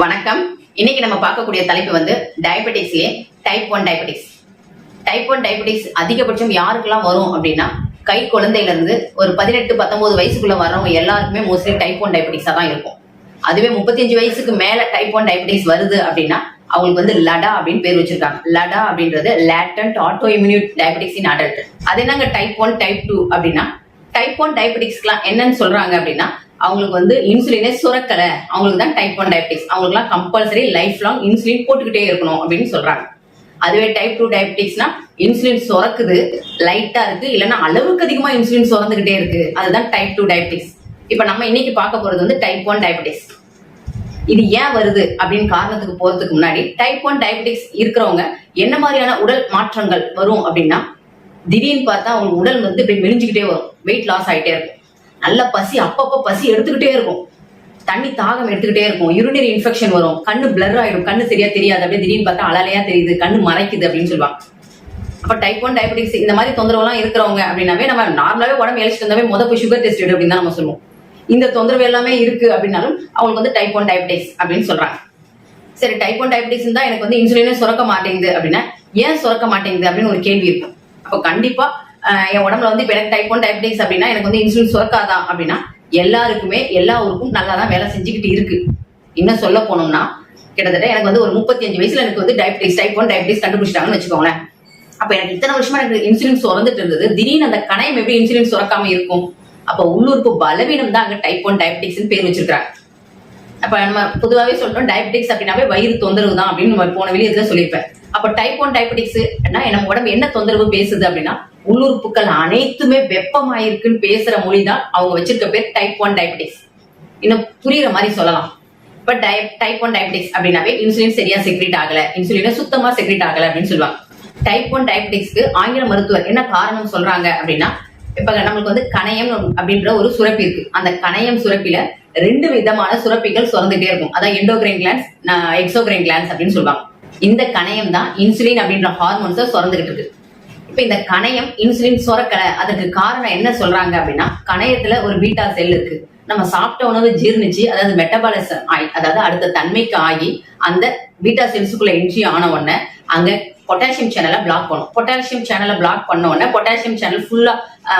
வணக்கம். இன்னைக்கு நம்ம பார்க்கக்கூடிய தலைப்பு வந்து டயபெட்டிக்ஸ்லயே type one diabetics type one diabetics அதிகபட்சம் யாருக்கெல்லாம் வரும் அப்படின்னா கை குழந்தையில இருந்து ஒரு பதினெட்டு பத்தொன்பது வயசுக்குள்ள வர்றவங்க எல்லாருக்குமே மோஸ்ட்லி டைப் ஒன் டயபெட்டிக்ஸா தான் இருக்கும். அதுவே முப்பத்தஞ்சு வயசுக்கு மேல டைப் ஒன் டயபெட்டிஸ் வருது அப்படின்னா அவங்களுக்கு வந்து லடா அப்படின்னு பேர் வச்சிருக்காங்க. லடா அப்படின்றது latent auto immune diabetics in adult அது என்னங்க டைப் ஒன் டைப் டூ அப்படின்னா டைப் ஒன் டயபெட்டிக்ஸ்க்குலாம் என்னன்னு சொல்றாங்க அப்படின்னா அவங்களுக்கு வந்து இன்சுலினே சுரக்கல. அவங்களுக்கு தான் டைப் ஒன் டயபெட்டிக்ஸ் அவங்களுக்குலாம் கம்பல்சரி லைஃப் லாங் இன்சுலின் போட்டுக்கிட்டே இருக்கணும் அப்படின்னு சொல்றாங்க. அதுவே டைப் டூ டயபெட்டிக்ஸ்னா இன்சுலின் சுரக்குது லைட்டா இருக்கு இல்லைன்னா அளவுக்கு அதிகமா இன்சுலின் சுரந்துகிட்டே இருக்கு. அதுதான் டைப் டூ டயபிட்டிஸ் இப்போ நம்ம இன்னைக்கு பார்க்க போறது வந்து டைப் ஒன் டயபிட்டிஸ் இது ஏன் வருது அப்படின்னு காரணத்துக்கு போறதுக்கு முன்னாடி டைப் ஒன் டயபெட்டிக்ஸ் இருக்கிறவங்க என்ன மாதிரியான உடல் மாற்றங்கள் வரும் அப்படின்னா திடீர்னு பார்த்தா அவங்க உடல் வந்து இப்படி மெலிஞ்சுக்கிட்டே வரும். வெயிட் லாஸ் ஆகிட்டே இருக்கும். நல்ல பசி அப்பப்போ பசி எடுத்துக்கிட்டே இருக்கும். தண்ணி தாகம் எடுத்துக்கிட்டே இருக்கும். யூரினரி இன்ஃபெக்ஷன் வரும். கண்ணு பிளர் ஆயிடும். கண்ணு சரியா தெரியாது. அப்படியே திடீர்னு பார்த்தா அலலையா தெரியுது. கண்ணு மறைக்குது அப்படின்னு சொல்லுவாங்க. அப்ப டைப் ஒன் டயபெட்டிக்ஸ் இந்த மாதிரி தொந்தரவுலாம் இருக்கிறவங்க அப்படின்னாவே நம்ம நார்மலாவே உடம்பு இழைச்சிட்டு வந்தாவே முத போய் சுகர் டெஸ்ட் எடு அப்படின்னு தான் நம்ம சொல்லுவோம். இந்த தொந்தரவு எல்லாமே இருக்கு அப்படின்னாலும் அவங்களுக்கு வந்து டைப் ஒன் டயபெட்டிக்ஸ் அப்படின்னு சொல்றாங்க. சரி டைப் ஒன் டயபெட்டிக்ஸ் தான் எனக்கு வந்து இன்சுலினே சுரக்க மாட்டேங்குது அப்படின்னா ஏன் சுரக்க மாட்டேங்குது அப்படின்னு ஒரு கேள்வி இருக்கும் அப்போ கண்டிப்பா என் உடம்புல வந்து இப்போ எனக்கு டைப் ஒன் டயபெட்டிக்ஸ் அப்படின்னா எனக்கு வந்து இன்சுலின் சுரக்காதா அப்படின்னா எல்லாருக்குமே எல்லா ஊருக்கும் நல்லா தான் வேலை செஞ்சுக்கிட்டு இருக்கு. இன்னும் சொல்ல போனோம்னா கிட்டத்தட்ட எனக்கு வந்து ஒரு முப்பத்தி அஞ்சு வயசுல எனக்கு வந்து டயபெட்டிக்ஸ் டைப் ஒன் டயபெட்டிக்ஸ் கண்டுபிடிச்சிட்டாங்கன்னு வச்சுக்கோங்களேன். அப்ப எனக்கு இத்தனை வருஷமா எனக்கு இன்சுலின் சுரந்துட்டு இருந்தது. திடீர்னு அந்த கணையம் எப்படி இன்சுலின் சுரக்காம இருக்கும்? அப்ப உள்ளூர்ப்பு பலவீனம் தான் அங்க டைப் ஒன் டயபெட்டிக்ஸ் பேர் வச்சிருக்காங்க அப்ப நம்ம பொதுவாகவே சொல்றோம் டயபெட்டிக்ஸ் அப்படின்னாவே வயிறு தொந்தரவு தான் அப்படின்னு நம்ம போன வெளியே இதில் சொல்லியிருப்பேன். அப்ப டைப் ஒன் டயபெட்டிக்ஸ் நம்ம உடம்பு என்ன தொந்தரவு பேசுது அப்படின்னா உள்ளுறுப்புகள் அனைத்துமே வெப்பமாயிருக்குன்னு பேசுற மொழி தான் அவங்க வச்சிருக்க பேர் டைப் ஒன் டயபிட்டிஸ் இன்னும் புரியுற மாதிரி சொல்லலாம். இப்ப டைப் ஒன் டயபிட்டிஸ் அப்படின்னாவே இன்சுலின் சரியா செக்ரிட் ஆகல. இன்சுலினை சுத்தமா செக்ரிட் ஆகல அப்படின்னு சொல்லுவாங்க. டைப் ஒன் டயபிட்டிஸ்க்கு ஆங்கில மருத்துவர் என்ன காரணம் சொல்றாங்க அப்படின்னா இப்ப நம்மளுக்கு வந்து கணையம் அப்படின்ற ஒரு சுரப்பி இருக்கு. அந்த கணையம் சுரப்பில ரெண்டு விதமான சுரப்பிகள் சுரந்துட்டே இருக்கும். அதான் எண்டோகிரைன் கிளான்ஸ் எக்ஸோகிரைன் கிளான்ஸ் அப்படின்னு சொல்லுவாங்க. இந்த கணையம் தான் இன்சுலின் அப்படின்ற ஹார்மோன்ஸை சுரந்துகிட்டு இருக்கு. இப்ப இந்த கணையம் இன்சுலின் சுரக்கல அதுக்கு காரணம் என்ன சொல்றாங்க அப்படின்னா கணையத்துல ஒரு பீட்டா செல் இருக்கு. நம்ம சாப்பிட்ட உணவு ஜீர்ணிச்சு அதாவது மெட்டபாலிசம் ஆகி அதாவது அடுத்த தன்மைக்கு ஆகி அந்த பீட்டா செல்ஸுக்குள்ள என்ட்ரி ஆன உடனே அங்க பொட்டாசியம் சேனலை பிளாக் பண்ணும். பொட்டாசியம் சேனலை பிளாக் பண்ண உடனே பொட்டாசியம் சேனல் ஃபுல்லா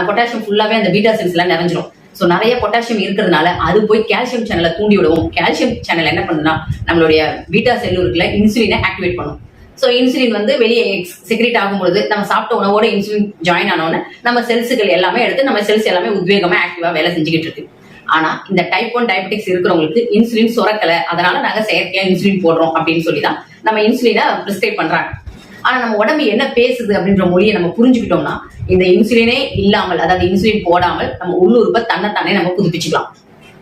பொட்டாசியம் ஃபுல்லாவே அந்த பீட்டா செல்ஸ்ல நிறைஞ்சிரும். ஸோ நிறைய பொட்டாசியம் இருக்கிறதுனால அது போய் கால்சியம் சேனலை தூண்டி விடுவோம். கால்சியம் சேனல் என்ன பண்ணுதுன்னா நம்மளுடைய பீட்டா செல்லு இருக்குல்ல இன்சுலினை ஆக்டிவேட் பண்ணும். ஸோ இன்சுலின் வந்து வெளியே செக்ரேட் ஆகும்பொழுது நம்ம சாப்பிட்ட உணவோட இன்சுலின் ஜாயின் ஆனோடனே நம்ம செல்ஸுகள் எல்லாமே எடுத்து நம்ம செல்ஸ் எல்லாமே உத்வேகமா ஆக்டிவா வேலை செஞ்சுக்கிட்டு இருக்கு. ஆனா இந்த டைப் ஒன் டயபெட்டிக்ஸ் இருக்கிறவங்களுக்கு இன்சுலின் சுரக்கல. அதனால நாங்க செயற்கையா இன்சுலின் போடுறோம் அப்படின்னு சொல்லி தான் நம்ம இன்சுலினை பிரிஸ்கிரைப் பண்றாங்க. ஆனா நம்ம உடம்பு என்ன பேசுது அப்படின்ற மொழியை நம்ம புரிஞ்சுக்கிட்டோம்னா இந்த இன்சுலினே இல்லாமல் அதாவது இன்சுலின் போடாமல் நம்ம உள்ளுறுப்பை தன்னைத்தானே நம்ம புதுப்பிச்சுக்கலாம்.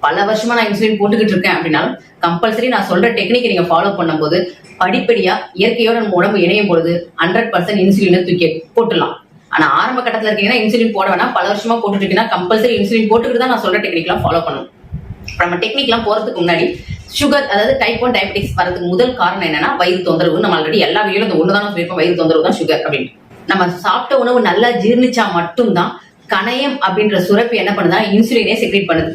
பல வருஷமா நான் இன்சுலின் போட்டுக்கிட்டு இருக்கேன் அப்படின்னாலும் கம்பல்சரி நான் சொல்ற டெக்னிக்கை நீங்க ஃபாலோ பண்ணும்போது படிப்படியா இயற்கையோட நம்ம உடம்பு இணையும் பொழுது ஹண்ட்ரட் பர்சன்ட் இன்சுலினை தூக்கி போட்டுலாம் ஆனா ஆரம்ப கட்டத்துல இருக்கீங்கன்னா இன்சுலின் போட வேணா பல வருஷமா போட்டுட்டு இருக்கீங்கன்னா கம்பல்சரி இன்சுலின் போட்டுக்கிட்டு தான் நான் சொல்ற டெக்னிக்லாம் ஃபாலோ பண்ணணும். நம்ம டெக்னிக்லாம் போறதுக்கு முன்னாடி சுகர் அதாவது டைப் ஒன் டயபெட்டிஸ் வரதுக்கு முதல் காரணம் என்னன்னா வயிறு தொந்தரவு. நம்ம ஆல்ரெடி எல்லா வீடியோ இந்த ஒன்று தான் சொல்லியிருப்போம். வயிறு தொந்தரவு தான் சுகர் அப்படின்னு. நம்ம சாப்பிட்ட உணவு நல்லா ஜீர்ணிச்சா மட்டும்தான் கணையம் அப்படின்ற சுரப்பு என்ன பண்ணுதா இன்சுலினே செக்ரேட் பண்ணுது.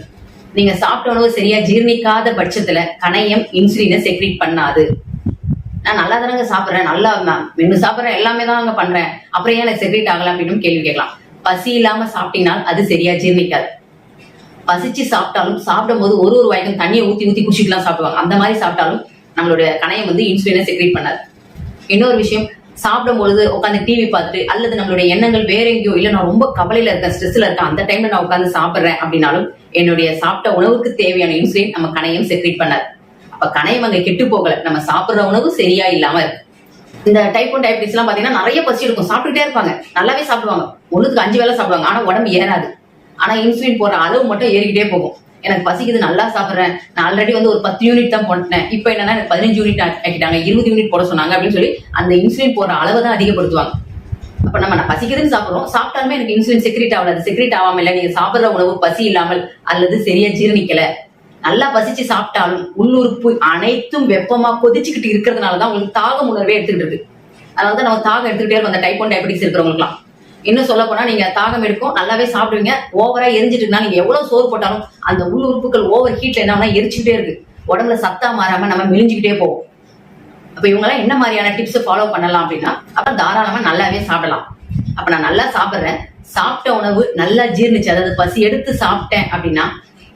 நீங்க சாப்பிட்ட உணவு சரியா ஜீர்ணிக்காத பட்சத்துல கணையம் இன்சுலினை செக்ரேட் பண்ணாது. நான் நல்லா தானங்க சாப்பிட்றேன். நல்லா மென்னு சாப்பிட்றேன். எல்லாமே தான் அங்க பண்றேன். அப்புறம் ஏன் எனக்கு செக்ரேட் ஆகலாம் அப்படின்னு கேள்வி கேட்கலாம். பசி இல்லாம சாப்பிட்டீங்கன்னா அது சரியா ஜீர்ணிக்காது. பசிச்சு சாப்பிட்டாலும் சாப்பிடும் போது ஒரு ஒரு வாய்க்கும் தண்ணியை ஊத்தி ஊத்தி குடிச்சிட்டுலாம் சாப்பிடுவாங்க. அந்த மாதிரி சாப்பிட்டாலும் நம்மளுடைய கணையம் வந்து இன்சுலினை செக்ரேட் பண்ணாது. இன்னொரு விஷயம் சாப்பிடும் பொழுது உட்காந்து டிவி பார்த்துட்டு அல்லது நம்மளுடைய எண்ணங்கள் வேற எங்கேயோ இல்ல நான் ரொம்ப கவலையில இருக்கேன் ஸ்ட்ரெஸ்ல இருக்கேன் அந்த டைம்ல நான் உட்காந்து சாப்பிடுறேன் அப்படின்னாலும் என்னுடைய சாப்பிட்ட உணவுக்கு தேவையான இன்சுலின் நம்ம கணையம் செக்ரீட் பண்ணார் அப்ப கணையம் அங்க கெட்டு போகல. நம்ம சாப்பிடுற உணவு சரியா இல்லாம இருக்கு. இந்த டைப் ஒன் டயபிட்டிஸ் எல்லாம் பாத்தீங்கன்னா நிறைய பசி இருக்கும். சாப்பிட்டுட்டே இருப்பாங்க. நல்லாவே சாப்பிடுவாங்க. ஒண்ணுக்கு அஞ்சு வேளை சாப்பிடுவாங்க. ஆனா உடம்பு ஏறாது. ஆனா இன்சுலின் போடுற அளவு மட்டும் ஏறிக்கிட்டே போகும். எனக்கு பசிக்குது நல்லா சாப்பிட்றேன். நான் ஆல்ரெடி வந்து ஒரு பத்து யூனிட் தான் போட்டேன் இப்போ என்னன்னா எனக்கு பதினஞ்சு யூனிட் ஆக்கிட்டாங்க. இருபது யூனிட் போட சொன்னாங்க அப்படின்னு சொல்லி அந்த இன்சுலின் போடுற அளவை தான் அதிகப்படுத்துவாங்க. அப்ப நம்ம நான் பசிக்குதுன்னு சாப்பிடுறோம். சாப்பிட்டாலுமே எனக்கு இன்சுலின் செக்ரேட் ஆகல. அது செக்ரேட் ஆகாம இல்ல. நீங்க சாப்பிடுற உணவு பசி இல்லாமல் அல்லது சரியா ஜீரணிக்கல. நல்லா பசிச்சு சாப்பிட்டாலும் உள்ளுறுப்பு அனைத்தும் வெப்பமா கொதிச்சுக்கிட்டு இருக்கிறதுனால தான் உங்களுக்கு தாகம் உணர்வே எடுத்துக்கிட்டு இருக்கு. அதாவது நம்ம தாகம் எடுத்துக்கிட்டே இருக்கும். அந்த டைப் ஒன் டயபெட்டிஸ் இருக்கிறவங்களுக்குலாம் இன்னும் சொல்ல போனா நீங்க தாகம் எடுக்கும் நல்லாவே சாப்பிடுவீங்க. ஓவரா எரிஞ்சிட்டு இருந்தா நீங்க எவ்வளவு சோறு போட்டாலும் அந்த உள் உறுப்புகள் ஓவர் ஹீட்ல என்ன எரிச்சுக்கிட்டே இருக்கு. உடம்புல சத்தா மாறாம நம்ம மெலிஞ்சுக்கிட்டே போவோம் அப்ப இவங்க எல்லாம் என்ன மாதிரியான டிப்ஸ் ஃபாலோ பண்ணலாம் அப்படின்னா அப்ப தாராளமா நல்லாவே சாப்பிடலாம். அப்ப நான் நல்லா சாப்பிடுறேன். சாப்பிட்ட உணவு நல்லா ஜீர்ணிச்சு அதாவது பசி எடுத்து சாப்பிட்டேன் அப்படின்னா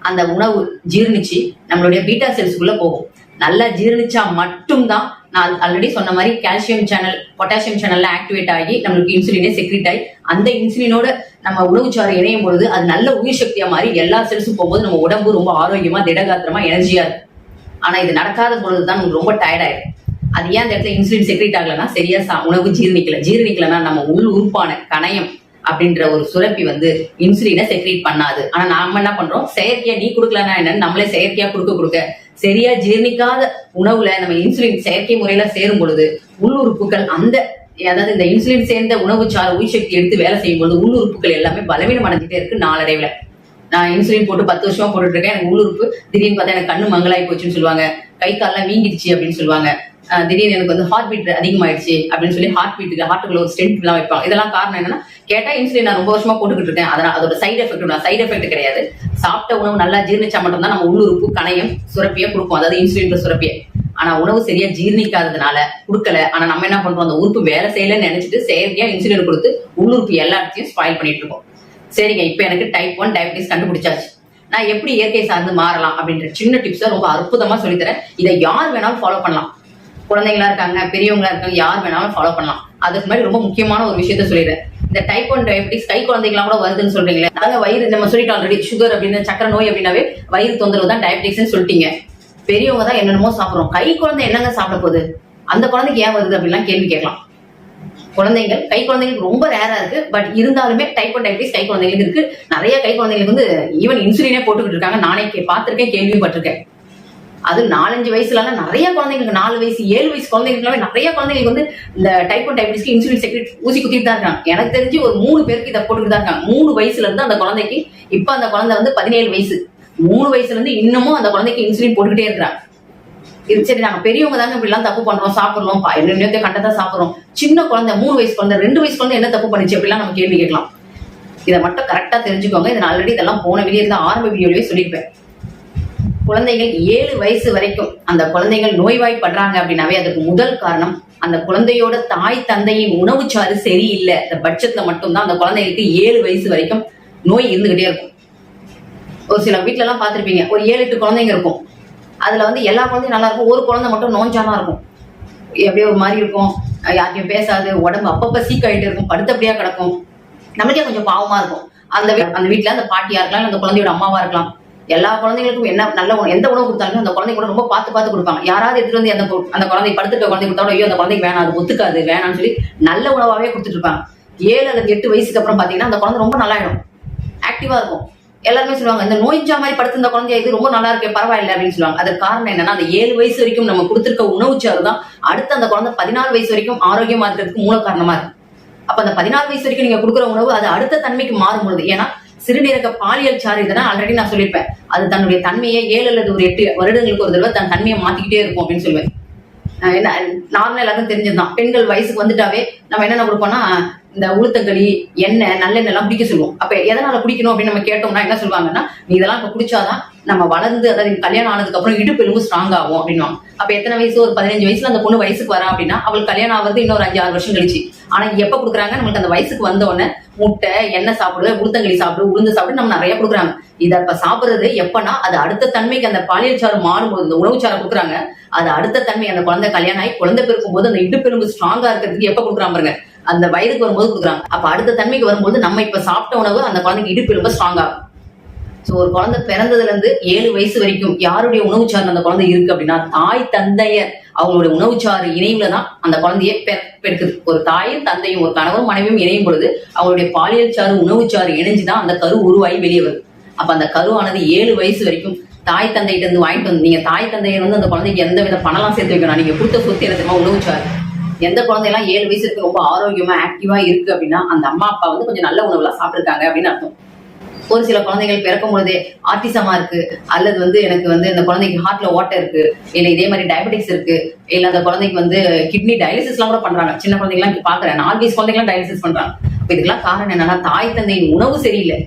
அந்த உணவு ஜீர்ணிச்சு நம்மளுடைய பீட்டா செல்ஸ்க்குள்ள போகும். நல்லா ஜீர்ணிச்சா மட்டும்தான் நான் ஆல்ரெடி சொன்ன மாதிரி கால்சியம் சேனல் பொட்டாசியம் சேனல்ல ஆக்டிவேட் ஆகி நம்மளுக்கு இன்சுலினே செக்ரிட் ஆகி அந்த இன்சுலினோட நம்ம உணவுச்சாறு இணையும் பொழுது அது நல்ல உயிர் சக்தியா மாறி எல்லா செல்ஸும் போகும்போது நம்ம உடம்பு ரொம்ப ஆரோக்கியமா திடகாத்திரமா எனர்ஜியா இருக்கும். ஆனா இது நடக்காத பொழுதுதான் நமக்கு ரொம்ப டயர்ட் அது ஏன் அந்த இடத்துல இன்சுலின் செக்ரிட் ஆகலைன்னா சரியா சா- உணவு ஜீரணிக்கல ஜீரணிக்கலன்னா நம்ம உள் உறுப்பான கணையம் அப்படின்ற ஒரு சுரப்பி வந்து இன்சுலினை செக்ரேட் பண்ணாது. ஆனா நாம என்ன பண்றோம்? செயற்கையா நீ கொடுக்கலன்னா என்னன்னு நம்மளே செயற்கையா கொடுக்க கொடுக்க சரியா ஜீரணிக்காத உணவுல நம்ம இன்சுலின் செயற்கை முறையில சேரும் பொழுது உள்ளுறுப்புகள் அந்த அதாவது இந்த இன்சுலின் சேர்ந்த உணவு சார் உயிர் சக்தி எடுத்து வேலை செய்யும் பொழுது உள்ளுறுப்புகள் எல்லாமே பலவீனம் அடைஞ்சிட்டே இருக்கு நாளடைவுல. நான் இன்சுலின் போட்டு பத்து வருஷமா போட்டுட்டு இருக்கேன். எனக்கு உள்ளுறுப்பு திடீர்னு பார்த்தா எனக்கு கண்ணு மங்கலாகி போச்சுன்னு சொல்லுவாங்க. கை கால்லாம் வீங்கிடுச்சு அப்படின்னு சொல்லுவாங்க. திடீர்னு எனக்கு வந்து ஹார்ட் பீட் அதிகமாயிடுச்சு அப்படின்னு சொல்லி ஹார்ட் பீட்டுக்கு ஹார்ட்டுக்குள்ள ஒரு ஸ்டென்ட் எல்லாம் வைப்பாங்க. இதெல்லாம் காரணம் என்னன்னா கேட்டா இன்சுலின் நான் ரொம்ப வருஷமா போட்டுக்கிட்டு இருக்கேன். அதனால அதோட சைடு எஃபெக்ட் சைடு எஃபெக்ட் கிடையாது. சாப்பிட்ட உணவு நல்லா ஜீர்ணிச்சா மட்டும்தான் நம்ம உள்ளுறுப்பு கணையம் சுரப்பியை கொடுக்கும். அதாவது இன்சுலின் சுரப்பியை. ஆனா உணவு சரியா ஜீர்ணிக்காததுனால கொடுக்கல. ஆனா நம்ம என்ன பண்றோம்? அந்த உறுப்பு வேலை செய்யலன்னு நினைச்சிட்டு செயற்கையா இன்சுலின் கொடுத்து உள்ளுறுப்பு எல்லாத்தையும் ஸ்பாயில் பண்ணிட்டு இருக்கோம். சரிங்க இப்போ எனக்கு டைப் ஒன் டயபிட்டிஸ் கண்டுபிடிச்சாச்சு. நான் எப்படி இயற்கை சார்ந்து மாறலாம் அப்படின்ற சின்ன டிப்ஸை ரொம்ப அற்புதமா சொல்லித்தரேன். இதை யார் வேணாலும் ஃபாலோ பண்ணலாம். குழந்தைங்களா இருக்காங்க பெரியவங்களா இருக்காங்க யார் வேணாலும் ஃபாலோ பண்ணலாம். அதுக்கு முன்னாடி ரொம்ப முக்கியமான ஒரு விஷயத்த சொல்லிடுறேன். இந்த டைப் ஒன் டயபிட்டிஸ் கை குழந்தைகளாம் கூட வருதுன்னு சொல்றீங்களே. அதாவது வயிறு நம்ம சொல்லிட்டு ஆல்ரெடி சுகர் அப்படின்னு சக்கரை நோய் அப்படின்னாவே வயிறு தொந்தரவு தான் டயபிட்டிக்ஸ்னு சொல்லிட்டீங்க. பெரியவங்க தான் என்னென்னமோ சாப்பிடுறோம். கை குழந்தை என்னங்க சாப்பிட போகுது? அந்த குழந்தைக்கு ஏன் வருது அப்படிலாம் கேள்வி கேட்கலாம். குழந்தைகள் கை குழந்தைங்களுக்கு ரொம்ப ரேரா இருக்கு. பட் இருந்தாலுமே டைப் ஒன் டயபிட்டிஸ் கை குழந்தைங்களுக்கு இருக்கு. நிறைய கை குழந்தைங்களுக்கு வந்து ஈவன் இன்சுலினே போட்டுக்கிட்டு இருக்காங்க. நானே கே- கேள்வியும் கேள்விப்பட்டிருக்கேன். அது நாலஞ்சு வயசுலலாம் நிறைய குழந்தைங்களுக்கு நாலு வயசு ஏழு வயசு குழந்தைங்களுக்கு நிறைய குழந்தைங்களுக்கு வந்து இந்த டைப் ஒன் டயபிட்டிஸ்க்கு இன்சுலின் செக்ரெட் ஊசி குத்திட்டு தான் இருக்காங்க. எனக்கு தெரிஞ்சு ஒரு மூணு பேருக்கு இதை போட்டுக்கிட்டு தான் இருக்காங்க. மூணு வயசுல இருந்து அந்த குழந்தைக்கு இப்ப அந்த குழந்தை வந்து பதினேழு வயசு. மூணு வயசுல இருந்து இன்னமும் அந்த குழந்தைக்கு இன்சுலின் போட்டுக்கிட்டே இருக்கிறாங்க. இது சரி நாங்க பெரியவங்க தாங்க இப்படி எல்லாம் தப்பு பண்றோம் சாப்பிடுறோம் என்னத்தையும் கண்டதா சாப்பிடுறோம். சின்ன குழந்தை மூணு வயசு குழந்தை ரெண்டு வயசு குழந்தை என்ன தப்பு பண்ணுச்சு அப்படிலாம் நம்ம கேள்வி கேட்கலாம். இதை மட்டும் கரெக்டா தெரிஞ்சுக்கோங்க. இதை நான் ஆல்ரெடி இதெல்லாம் போன வெளியே இருந்த ஆரம்ப வீடியோலயே சொல்லியிருப்பேன். குழந்தைகள் ஏழு வயசு வரைக்கும் அந்த குழந்தைகள் நோய்வாய்ப்படுறாங்க அப்படின்னாவே அதுக்கு முதல் காரணம் அந்த குழந்தையோட தாய் தந்தையின் உணவுச்சாறு சரியில்லை. அந்த பட்சத்துல மட்டும்தான் அந்த குழந்தைகளுக்கு ஏழு வயசு வரைக்கும் நோய் இருந்துகிட்டே இருக்கும். ஒரு சில வீட்ல எல்லாம் பார்த்திருப்பீங்க ஒரு ஏழு எட்டு குழந்தைங்க இருக்கும். அதுல வந்து எல்லா குழந்தையும் நல்லா இருக்கும். ஒரு குழந்தை மட்டும் நோஞ்சாமா இருக்கும். எப்படியோ ஒரு மாதிரி இருக்கும். யார்கிட்டயும் பேசாது உடம்பு அப்பப்ப சீக்காயிட்டு இருக்கும். படுத்தபடியா கிடக்கும். நம்மளுக்கே கொஞ்சம் பாவமா இருக்கும். அந்த அந்த வீட்டுல அந்த பாட்டியா இருக்கலாம் அந்த குழந்தையோட அம்மாவா இருக்கலாம். எல்லா குழந்தைங்களுக்கும் என்ன நல்ல உணவு எந்த உணவு கொடுத்தாலும் அந்த குழந்தை கூட ரொம்ப பார்த்து பார்த்து கொடுப்பாங்க. யாராவது எடுத்துட்டு வந்து அந்த அந்த குழந்தை படுத்துக்க குழந்தை கொடுத்தாலும் ஐயோ அந்த குழந்தைக்கு வேணாம் அது ஒத்துக்காது வேணாம்னு சொல்லி நல்ல உணவாவே கொடுத்துட்டு இருப்பாங்க. ஏழு அல்லது எட்டு வயசுக்கு அப்புறம் பாத்தீங்கன்னா அந்த குழந்தை ரொம்ப நல்லாயிடும். ஆக்டிவா இருக்கும். எல்லாருமே சொல்லுவாங்க இந்த நோய்ஞ்சா மாதிரி படுத்திருந்த குழந்தை இது ரொம்ப நல்லா இருக்கு பரவாயில்லை அப்படின்னு சொல்லுவாங்க. அதுக்கு காரணம் என்னன்னா அந்த ஏழு வயசு வரைக்கும் நம்ம கொடுத்திருக்க உணவுச்சாறு தான் அடுத்து அந்த குழந்தை பதினாலு வயசு வரைக்கும் ஆரோக்கியமா இருக்கிறதுக்கு மூல காரணமா இருக்கு. அப்ப அந்த பதினாலு வயசு வரைக்கும் நீங்க கொடுக்குற உணவு அது அடுத்த தன்மைக்கு மாறும் பொழுது. ஏன்னா சிறுநீரக பாலியல் சாறு இதெல்லாம் ஆல்ரெடி நான் சொல்லியிருப்பேன். அது தன்னுடைய தன்மையை ஏழு அல்லது ஒரு எட்டு வருடங்களுக்கு ஒரு தடவை தன் தன்மையை மாத்திக்கிட்டே இருக்கும் அப்படின்னு சொல்லுவேன் என்ன நார்மலா எல்லாருக்கும் தெரிஞ்சதுதான். பெண்கள் வயசுக்கு வந்துட்டாவே நம்ம என்னென்ன கொடுப்போம்னா இந்த உளுத்தங்களி எண்ணெய் நல்லெண்ணெய் எல்லாம் குடிக்க சொல்லுவோம். அப்ப எதனால குடிக்கணும் அப்படின்னு நம்ம கேட்டோம்னா என்ன சொல்லுவாங்கன்னா நீ இதெல்லாம் இப்ப குடிச்சாதான் நம்ம வளர்ந்து அதாவது கல்யாணம் ஆனதுக்கு அப்புறம் இடுப்பு எலும்பு ஸ்ட்ராங் ஆகும் அப்படின்னுவாங்க. அப்ப எத்தனை வயசு? ஒரு பதினஞ்சு வயசுல அந்த பொண்ணு வயசுக்கு வரா அப்படின்னா அவளுக்கு கல்யாணம் ஆகுறது இன்னொரு அஞ்சு ஆறு வருஷம் கழிச்சு. ஆனா எப்ப கொடுக்குறாங்க? நம்மளுக்கு அந்த வயசுக்கு வந்த உடனே முட்டை எண்ணெய் சாப்பிடு உளுத்தங்களி சாப்பிடு உளுந்து சாப்பிடு நம்ம நிறைய கொடுக்குறாங்க. இதை இப்ப சாப்பிடுறது எப்பனா அது அடுத்த தன்மைக்கு அந்த பாலியல் சாறு மாறும்போது இந்த உணவு சாறு கொடுக்குறாங்க. அது அடுத்த தன்மை அந்த குழந்தை கல்யாணம் ஆகி குழந்தை பிறக்கும் போது அந்த இடுப்பெலும்பு ஸ்ட்ராங்கா இருக்கிறதுக்கு எப்ப கொடுக்குறாங்க பாருங்க? அந்த வயதுக்கு வரும்போது கொடுக்குறாங்க. அப்ப அடுத்த தன்மைக்கு வரும்போது நம்ம இப்ப சாப்பிட்ட உணவு அந்த குழந்தைக்கு இடுப்பெலும்பு ஸ்ட்ராங் ஆகும். சோ ஒரு குழந்தை பிறந்ததுல இருந்து ஏழு வயசு வரைக்கும் யாருடைய உணவுச்சாறு அந்த குழந்தை இருக்கு அப்படின்னா தாய் தந்தையர் அவங்களுடைய உணவுச்சாறு இணைவுல தான் அந்த குழந்தையை பெ- பெருக்குது. ஒரு தாயும் தந்தையும் ஒரு கணவரும் மனைவியும் இணையும் பொழுது அவங்களுடைய பாலியல் சாறு உணவுச்சாறு இணைஞ்சுதான் அந்த கரு உருவாகி வெளியே வருது. அப்ப அந்த கருவானது ஏழு வயசு வரைக்கும் தாய் தந்தைகிட்ட இருந்து வாங்கிட்டு வந்து நீங்க தாய் தந்தையர் வந்து அந்த குழந்தைக்கு எந்த வித பணம்லாம் சேர்த்து வைக்கணும் நீங்க கொடுத்த சொத்து என்ன தெரியுமா? உணவுச்சாறு எந்த குழந்தையெல்லாம் ஏழு வயசு இருக்கு ரொம்ப ஆரோக்கியமா ஆக்டிவா இருக்கு அப்படின்னா அந்த அம்மா அப்பா வந்து கொஞ்சம் நல்ல உணவுலாம் சாப்பிட்டுருக்காங்க அப்படின்னு அர்த்தம். ஒரு சில குழந்தைகள் பிறக்கும் பொழுதே ஆர்டிசமா இருக்கு அல்லது வந்து எனக்கு வந்து இந்த குழந்தைக்கு ஹார்ட்ல ஓட்டை இருக்கு இல்ல இதே மாதிரி டயபெட்டிக்ஸ் இருக்கு இல்ல அந்த குழந்தைக்கு வந்து கிட்னி டயாலிசிஸ் எல்லாம் கூட பண்றாங்க. சின்ன குழந்தைங்கலாம் இங்க பாக்குறேன். நாலு வயசு குழந்தைங்களாம் டயாலிசிஸ் பண்றாங்க. அப்ப இதுக்கெல்லாம் காரணம் என்னன்னா தாய் தந்தையின் உணவு சரியில்லை.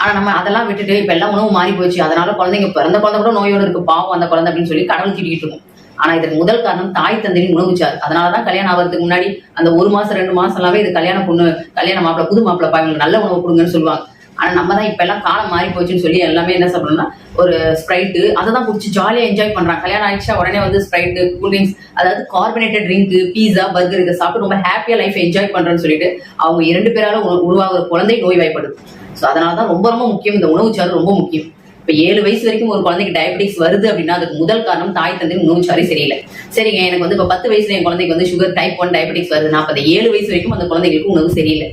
ஆனா நம்ம அதெல்லாம் விட்டுட்டு இப்ப எல்லாம் உணவு மாறி போச்சு. அதனால குழந்தைங்க பிறந்த குழந்தை கூட நோயோட இருக்கு. பாவம் அந்த குழந்தை அப்படின்னு சொல்லி கடவுள் திட்டிக்கிட்டு இருக்கும். ஆனா இதுக்கு முதல் காரணம் தாய் தந்தையின் உணவுச்சார் அதனாலதான் கல்யாணம் ஆகிறதுக்கு முன்னாடி அந்த ஒரு மாசம் ரெண்டு மாசம் எல்லாமே இது கல்யாண பொண்ணு கல்யாண மாப்பிள்ள புது மாப்பிள பாவங்களுக்கு நல்ல உணவு கொடுங்கன்னு சொல்லுவாங்க. ஆனால் நம்ம தான் இப்போல்லாம் காலம் மாறி போச்சுன்னு சொல்லி எல்லாமே என்ன சொல்கிறோம்னா ஒரு ஸ்ப்ரைட்டு அதை தான் குடிச்சு ஜாலியாக என்ஜாய் பண்ணுறாங்க கல்யாணம் ஆயிடுச்சா உடனே வந்து ஸ்ப்ரைட்டு கூல்ட்ரிங்க்ஸ் அதாவது கார்பனேட்டட் ட்ரிங்க்கு பீஸா பர்கர் இதை சாப்பிட்டு ரொம்ப ஹாப்பியாக லைஃப் என்ஜாய் பண்ணுறேன்னு சொல்லிட்டு அவங்க இரண்டு பேரால உருவாகிற குழந்தை நோய் வாய்ப்படுது. ஸோ அதனால தான் ரொம்ப ரொம்ப முக்கியம். இந்த உணவு சாறு ரொம்ப முக்கியம். இப்போ ஏழு வயசு வரைக்கும் ஒரு குழந்தைக்கு டயபெட்டிக்ஸ் வருது அப்படின்னா அதுக்கு முதல் காரணம் தாய் தந்தை உணவுச்சாரி சரியில்லை. சரிங்க எனக்கு வந்து இப்போ பத்து வயசுல என் குழந்தைக்கு வந்து சுகர் டைப் ஒன் டயபெட்டிக்ஸ் வருது. நாற்பது ஏழு வயசு வரைக்கும் அந்த குழந்தைகளுக்கு உணவு சரியில்லை.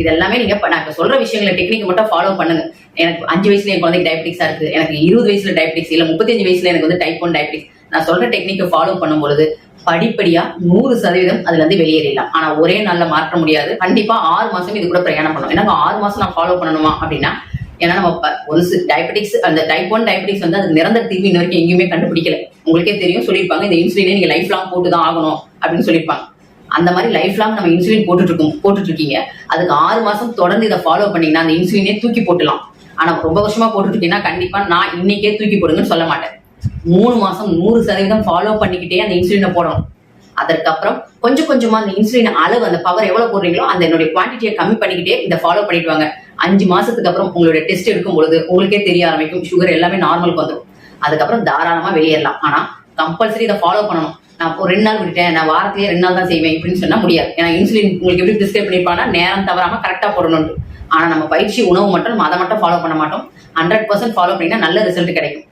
இது எல்லாமே நீங்க இப்ப நான் சொல்ற விஷயங்களை டெக்னிக் மட்டும் ஃபாலோ பண்ணுங்க. எனக்கு அஞ்சு வயசுல என் குழந்தைக்கு டயபெட்டிக்ஸா இருக்கு. எனக்கு இருபது வயசுல டயபெட்டிக்ஸ் இல்ல முப்பத்தஞ்சு வயசுல எனக்கு வந்து டைப் ஒன் டயபெட்டிக்ஸ் நான் சொல்ற டெக்னிக்கை ஃபாலோ பண்ணும்பொழுது படிப்படியா நூறு சதவீதம் அதுல இருந்து வெளியேறலாம் ஆனா ஒரே நாள்ல மாற்ற முடியாது. கண்டிப்பா ஆறு மாசம் இது கூட பிரயாணம் பண்ணணும். ஏன்னா ஆறு மாசம் நான் ஃபாலோ பண்ணணுமா அப்படின்னா ஏன்னா நம்ம ஒரு டயபெட்டிக்ஸ் அந்த டைப் ஒன் டயபெட்டிக்ஸ் வந்து அது நிரந்தர தீர்வு இன்ன வரைக்கும் எங்கேயுமே கண்டுபிடிக்கல. உங்களுக்கே தெரியும் சொல்லியிருப்பாங்க இந்த இன்சுலினை நீங்க லைஃப் லாங் போட்டு தான் ஆகணும் அப்படின்னு சொல்லியிருப்பாங்க. அந்த மாதிரி லைஃப் லாங் நம்ம இன்சுலின் போட்டுட்டு இருக்கோம் போட்டுட்டு இருக்கீங்க அதுக்கு ஆறு மாசம் தொடர்ந்து இதை ஃபாலோ பண்ணீங்கன்னா அந்த இன்சுலினே தூக்கி போட்டுலாம் ஆனா ரொம்ப வருஷமா போட்டுட்டு இருக்கீங்கன்னா கண்டிப்பா நான் இன்னைக்கே தூக்கி போடுங்கன்னு சொல்ல மாட்டேன். மூணு மாசம் நூறு சதவீதம் ஃபாலோ பண்ணிக்கிட்டே அந்த இன்சுலினை போடணும். அதற்கப்புறம் கொஞ்சம் கொஞ்சமா அந்த இன்சுலின் அளவு அந்த பவர் எவ்வளவு போடுறீங்களோ அந்த என்னுடைய குவான்டிட்டியை கம்மி பண்ணிக்கிட்டே இதை ஃபாலோ பண்ணிட்டு வாங்க. அஞ்சு மாசத்துக்கு அப்புறம் உங்களுடைய டெஸ்ட் எடுக்கும் பொழுது உங்களுக்கே தெரிய ஆரம்பிக்கும். சுகர் எல்லாமே நார்மலுக்கு வந்துடும் அதுக்கப்புறம் தாராளமா வெளியேறலாம். ஆனா கம்பல்சரி இதை ஃபாலோ பண்ணணும். நான் ஒரு ரெண்டு நாள் விட்டுட்டேன் நான் வாரத்திலேயே ரெண்டு நாள் தான் செய்வேன் இப்படின்னு சொன்னா முடியாது. ஏன்னா இன்சுலின் உங்களுக்கு எப்படி பிரிஸ்கிரைப் பண்ணிருப்பாங்கன்னா நேரம் தவறாம கரெக்டா போடணும்னு ஆனா நம்ம பயிற்சி உணவு மட்டும் நம்ம அதை மட்டும் ஃபாலோ பண்ண மாட்டோம். ஹண்ட்ரட் பர்சன்ட் ஃபாலோ பண்ணிங்கன்னா நல்ல ரிசல்ட் கிடைக்கும்.